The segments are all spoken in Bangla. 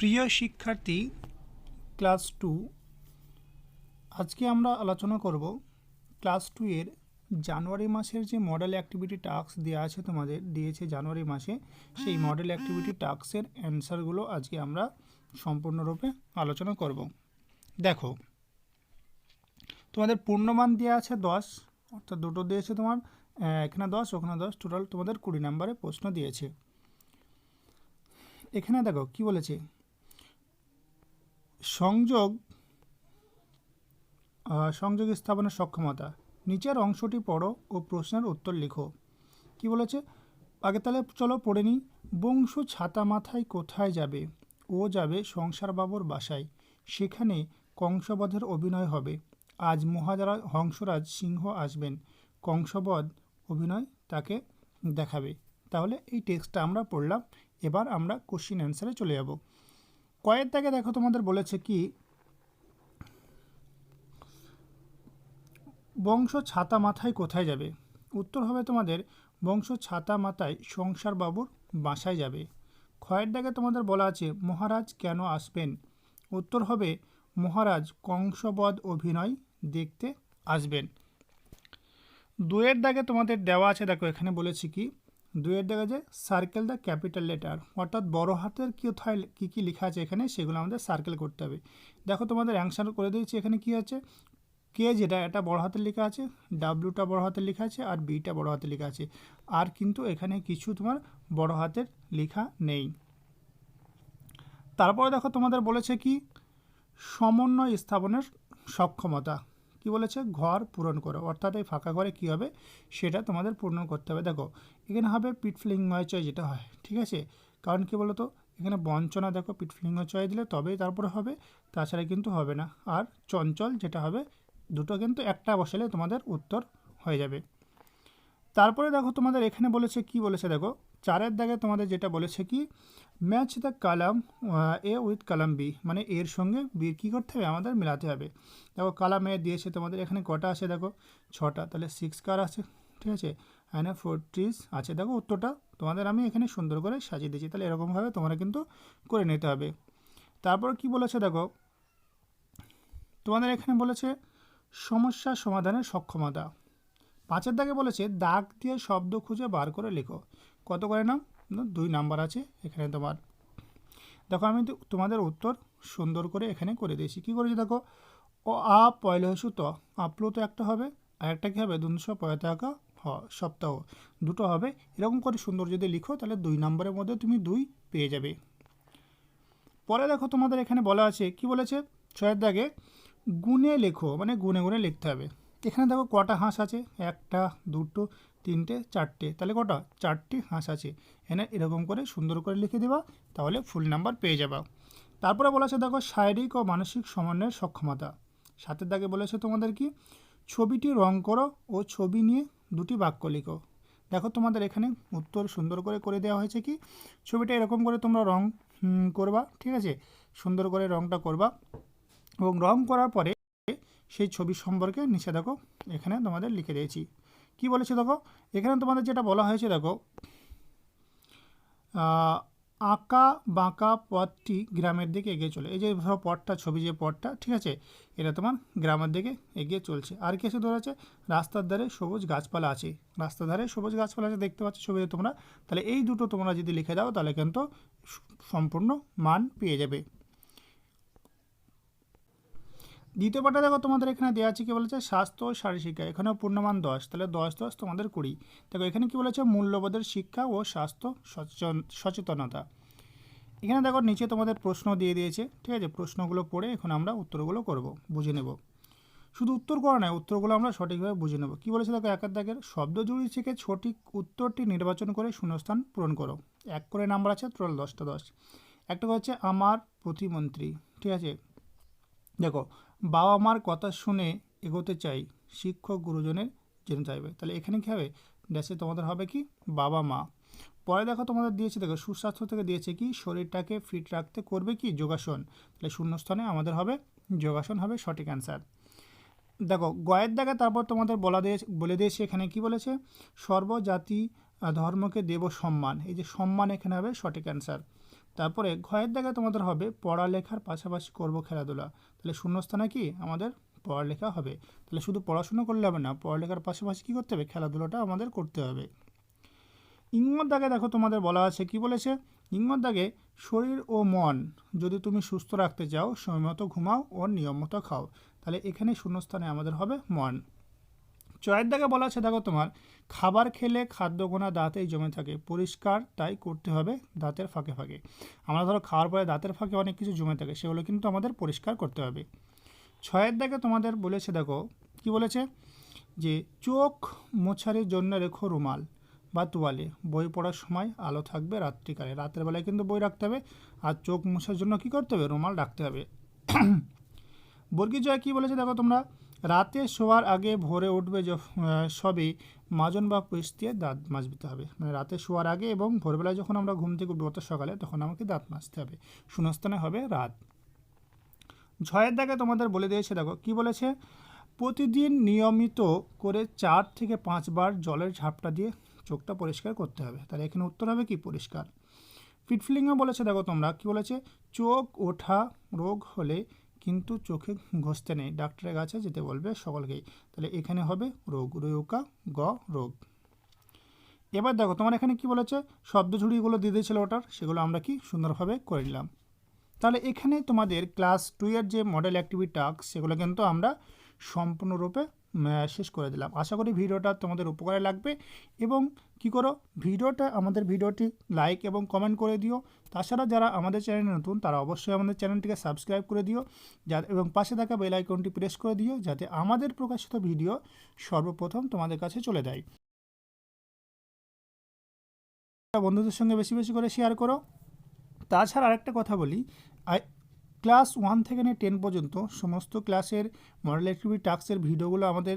প্রিয় শিক্ষার্থী, ক্লাস টু। আজকে আমরা আলোচনা করব ক্লাস টু এর জানুয়ারি মাসের যে মডেল অ্যাক্টিভিটি টাস্ক দেওয়া আছে তোমাদের, দিয়েছে জানুয়ারি মাসে, সেই মডেল অ্যাক্টিভিটি টাস্কের অ্যান্সারগুলো আজকে আমরা সম্পূর্ণরূপে আলোচনা করব। দেখো, তোমাদের পূর্ণমান দেওয়া আছে দশ, অর্থাৎ দুটো দিয়েছে তোমার এখানে দশ, ওখানে দশ টোটাল তোমাদের কুড়ি নাম্বারে প্রশ্ন দিয়েছে। এখানে দেখো, কি বলেছে? সংযোগ সংযোগ স্থাপনের সক্ষমতা। নিচের অংশটি পড়ো ও প্রশ্নের উত্তর লিখো। কি বলেছে? আগে তাহলে চলো পড়ে নিই। বংশ ছাতা মাথায় কোথায় যাবে? ও যাবে সংসারবাবুর বাসায়। সেখানে কংসবধের অভিনয় হবে। আজ মহাজারা হংসরাজ সিংহ আসবেন। কংসবধ অভিনয় তাকে দেখাবে। তাহলে এই টেক্সটটা আমরা পড়লাম। এবার আমরা কোশ্চিন অ্যান্সারে চলে যাব। কয়ের দাগে দেখো তোমাদের বলেছে কি, বংশ ছাতা মাথায় কোথায় যাবে? উত্তর হবে তোমাদের, বংশ ছাতা মাথায় সংসার বাবুর বাসায় যাবে। ক্ষয়ের দাগে তোমাদের বলা আছে, মহারাজ কেন আসবেন? উত্তর হবে, মহারাজ কংসবধ অভিনয় দেখতে আসবেন। দুয়ের দাগে তোমাদের দেওয়া আছে, দেখো এখানে বলেছি কি দুয়ের দেখা যায় সার্কেল দ্য ক্যাপিটাল লেটার অর্থাৎ বড় হাতের কোথায় কী কী লেখা আছে এখানে, সেগুলো আমাদের সার্কেল করতে হবে। দেখো তোমাদের অ্যান্সার করে দিয়েছি এখানে কি আছে। কে যেটা, এটা বড় হাতের লেখা আছে ডাব্লিউটা বড় হাতের লেখা আছে, আর বিটা বড় হাতের লেখা আছে। আর কিন্তু এখানে কিছু তোমার বড় হাতের লেখা নেই। তারপরে দেখো তোমাদের বলেছে কি, সমন্বয় স্থাপনের সক্ষমতা। কি বলেছে? ঘর পূরণ করো। অর্থাৎ এই ফাঁকা ঘরে কী হবে? সেটা তোমাদের পূরণ করতে হবে। দেখো, এখানে হবে পিটফ্লিঙ্গয় চয় যেটা হয়, ঠিক আছে? কারণ কি বলতো? এখানে বঞ্চনা দেখো পিটফ্লিঙ্গ চয় দিলে তবেই তারপরে হবে, তাছাড়া কিন্তু হবে না। আর চঞ্চল যেটা হবে, দুটো কিন্তু একটা বসালে তোমাদের উত্তর হয়ে যাবে। তারপরে দেখো তোমাদের এখানে বলেছে, কি বলেছে দেখো? চারের দাগে তোমাদের যেটা বলেছে কি match the column A with column B মানে এর সঙ্গে বি কী করতে হবে? আমাদের মেলাতে হবে। দেখো কালাম এ দিয়েছে তোমাদের, এখানে কটা আছে দেখো? ছটা, তাহলে সিক্স কার আছে? ঠিক আছে? এখানে ফোর ট্রিজ আছে। দেখো, উত্তরটা তোমাদের আমি এখানে সুন্দর করে সাজিয়ে দিয়েছি। তাহলে এরকমভাবে তোমরা কিন্তু করে নিতে হবে। তারপর কি বলেছে দেখো? তোমাদের এখানে বলেছে, সমস্যা সমাধানের সক্ষমতা। পাঁচের দাগে বলেছে, দাগ দিয়ে শব্দ খুঁজে বার করে লেখো। কত করে নাম দুই নাম্বার আছে, এখানে তোমার। দেখো, আমি তোমাদের উত্তর সুন্দর করে এখানে করে দিয়েছি। কী করেছি দেখো? ও আ পয়লা হসু ত। আপলো তো একটা হবে, আর একটা কী হবে? দুশো পঁয়তাকা হ, সপ্তাহ। দুটো হবে। এরকম করে সুন্দর যদি লিখো, তাহলে দুই নম্বরের মধ্যে তুমি দুই পেয়ে যাবে। পরে দেখো, তোমাদের এখানে বলা আছে, কি বলেছে? ছয়ের দাগে গুনে লেখো মানে গুনে গুনে লিখতে হবে। এখানে দেখো কটা হাঁস আছে? একটা, দুটো, তিনটে, চারটে। তাহলে কটা? চারটে হাঁস আছে। এনে এরকম করে সুন্দর করে লিখে দেবা, তাহলে ফুল নাম্বার পেয়ে যাবা। তারপরে বলা আছে দেখো, শারীরিক ও মানসিক সমন্বয়ের সক্ষমতা। সাতের দাগে বলেছে তোমাদের কি? ছবিটি রং করো ও ছবি নিয়ে দুটি বাক্য লিখো। দেখো তোমাদের এখানে উত্তর সুন্দর করে করে দেওয়া হয়েছে কি? ছবিটা এরকম করে তোমরা রং করবা, ঠিক আছে? সুন্দর করে রংটা করবা। এবং রং করার পরে সেই ছবি সম্পর্কে নিচে দেখো এখানে তোমাদের লিখে দিয়েছি। কি বলেছে দেখো? এখানে তোমাদের যেটা বলা হয়েছে দেখো আঁকা বাঁকা পথটি গ্রামের দিকে এগিয়ে চলে। এই যে ধরো পথটা, ছবি যে পথটা, ঠিক আছে? এটা তোমার গ্রামের দিকে এগিয়ে চলছে। আর কি এসে ধরেছে? রাস্তার ধারে সবুজ গাছপালা আছে। রাস্তার ধারে সবুজ গাছপালা আছে, দেখতে পাচ্ছ ছবিতে তোমরা? তাহলে এই দুটো তোমরা যদি লিখে দাও, তাহলে কিন্তু সম্পূর্ণ মান পেয়ে যাবে। দ্বিতীয় পাঠে দেখো, তোমাদের এখানে দেওয়া আছে কি বলেছে? স্বাস্থ্য ও শারীর শিক্ষা। এখানেও পূর্ণমান দশ। তাহলে দশ দশ তোমাদের কুড়ি। দেখো, এখানে কি বলেছে? মূল্যবোধের শিক্ষা ও স্বাস্থ্য সচেতন- সচেতনতা। এখানে দেখো, নিচে তোমাদের প্রশ্ন দিয়ে দিয়েছে। ঠিক আছে? প্রশ্নগুলো পড়ে এখন আমরা উত্তরগুলো করব, বুঝে নেব। শুধু উত্তর করা নয়, উত্তরগুলো আমরা সঠিকভাবে বুঝে নেব। কী বলেছে? দেখো একের দাগের শব্দ জুড়ি থেকে সঠিক উত্তরটি নির্বাচন করে শূন্যস্থান পূরণ করো। এক করে নাম্বার আছে, টোটাল দশটা দশ। একটা হচ্ছে, আমার প্রতিমন্ত্রী। ঠিক আছে? দেখো বাবা মার কথা শুনে এগোতে চাই শিক্ষক গুরুজনের জেনে চাইবে। তাহলে এখানে কী হবে? ড্যাশে তোমাদের হবে কি? বাবা মা পরে দেখো তোমাদের দিয়েছে, দেখো, সুস্বাস্থ্য থেকে দিয়েছে কি? শরীরটাকে ফিট রাখতে করবে কি? যোগাসন। তাহলে শূন্যস্থানে আমাদের হবে যোগাসন, হবে সঠিক অ্যান্সার দেখো, গয়ের দাগে তারপর তোমাদের বলা দিয়ে বলে দিয়েছে এখানে কি বলেছে? সর্বজাতি ধর্মকে দেব সম্মান। এই যে সম্মান এখানে হবে সঠিক অ্যান্সার তারপরে ঘয়ের দাগে তোমাদের হবে পড়ালেখার পাশাপাশি করব খেলাধুলা। তাহলে শূন্যস্থানে কি? আমাদের পড়ালেখা হবে। তাহলে শুধু পড়াশোনা করলে হবে না, পড়ালেখার পাশাপাশি কী করতে হবে? খেলাধুলাটা আমাদের করতে হবে। ইঙ্গর দাগে দেখো তোমাদের বলা আছে, কি বলেছে? ইঙ্গর দাগে, শরীর ও মন যদি তুমি সুস্থ রাখতে চাও সময় মতো ঘুমাও ও নিয়ম মতো খাও। তাহলে এখানে শূন্যস্থানে আমাদের হবে মন। চয়ের দাগে বলা আছে, দেখো তোমার, খাবার খেলে খাদ্যগোনা দাঁতেই জমে থাকে। পরিষ্কার, তাই করতে হবে দাঁতের ফাঁকে ফাঁকে। আমরা ধরো খাওয়ার পরে দাঁতের ফাঁকে অনেক কিছু জমে থাকে, সেগুলো কিন্তু আমাদের পরিষ্কার করতে হবে। ছয়ের দাগে তোমাদের বলেছে, দেখো, কি বলেছে? যে চোখ মোছারির জন্য রেখো রুমাল বা তোয়ালে। বই পড়ার সময় আলো থাকবে রাত্রিকালে। রাতের বেলায় কিন্তু বই রাখতে হবে। আর চোখ মোছার জন্য কি করতে হবে? রুমাল রাখতে হবে। বর্গী জয় কী বলেছে, দেখো তোমরা? রাতে শোয়ার আগে ভোরে উঠবে যখ- আহ, সবে মাজন বা পেস্ট দিয়ে দাঁত মাজতে হবে। মানে রাতে শোয়ার আগে এবং ভোরবেলায় যখন আমরা ঘুম থেকে উঠবো সকালে তখন আমাকে দাঁত মাজতে হবে। শূন্যস্থানে হবে রাত। ঝয়ের দাগে তোমাদের বলে দিয়েছে দেখো কি বলেছে? প্রতিদিন নিয়মিত করে চার থেকে পাঁচবার জলের ঝাপটা দিয়ে চোখটা পরিষ্কার করতে হবে। তাহলে এখানে উত্তর হবে কি? পরিষ্কার। ফিটফিলিংও বলেছে দেখো তোমরা কি বলেছে? চোখ ওঠা রোগ হলে কিন্তু চোখে ঘষতে নেই। ডাক্তারের কাছে যেতে বলবে সকলকেই। তাহলে এখানে হবে রোগ। রোকা গ রোগ। এবার দেখো, তোমার এখানে কি বলেছে? শব্দ ঝুড়িগুলো দিয়ে দিয়েছিল ওটার, সেগুলো আমরা কি সুন্দরভাবে করে নিলাম। তাহলে এখানে তোমাদের ক্লাস টু এর যে মডেল অ্যাক্টিভিটি টাস্ক সেগুলো কিন্তু আমরা সম্পূর্ণরূপে শেষ করে দিলাম। আশা করি ভিডিওটা তোমাদের উপকারে লাগবে এবং কি করো, ভিডিওটা, আমাদের ভিডিওটি লাইক এবং কমেন্ট করে দিও। তাছাড়া যারা আমাদের চ্যানেলে নতুন, তারা অবশ্যই আমাদের চ্যানেলটিকে সাবস্ক্রাইব করে দিও যা এবং পাশে থাকা বেল আইকনটি প্রেস করে দিও যাতে আমাদের প্রকাশিত ভিডিও সর্বপ্রথম তোমাদের কাছে চলে যায়। বন্ধুদের সঙ্গে বেশি বেশি করে শেয়ার করো। তাছাড়া আরেকটা কথা বলি ক্লাস ওয়ান থেকে নিয়ে টেন পর্যন্ত সমস্ত ক্লাসের মডেল অ্যাক্টিভিটি টাস্কের ভিডিওগুলো আমাদের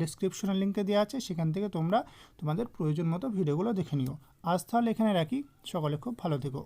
ডিসক্রিপশনের লিঙ্কে দেওয়া আছে, সেখান থেকে তোমরা তোমাদের প্রয়োজন মতো ভিডিওগুলো দেখে নিও। আজ তাহলে এখানে রাখি, সকলে খুব ভালো থেকো।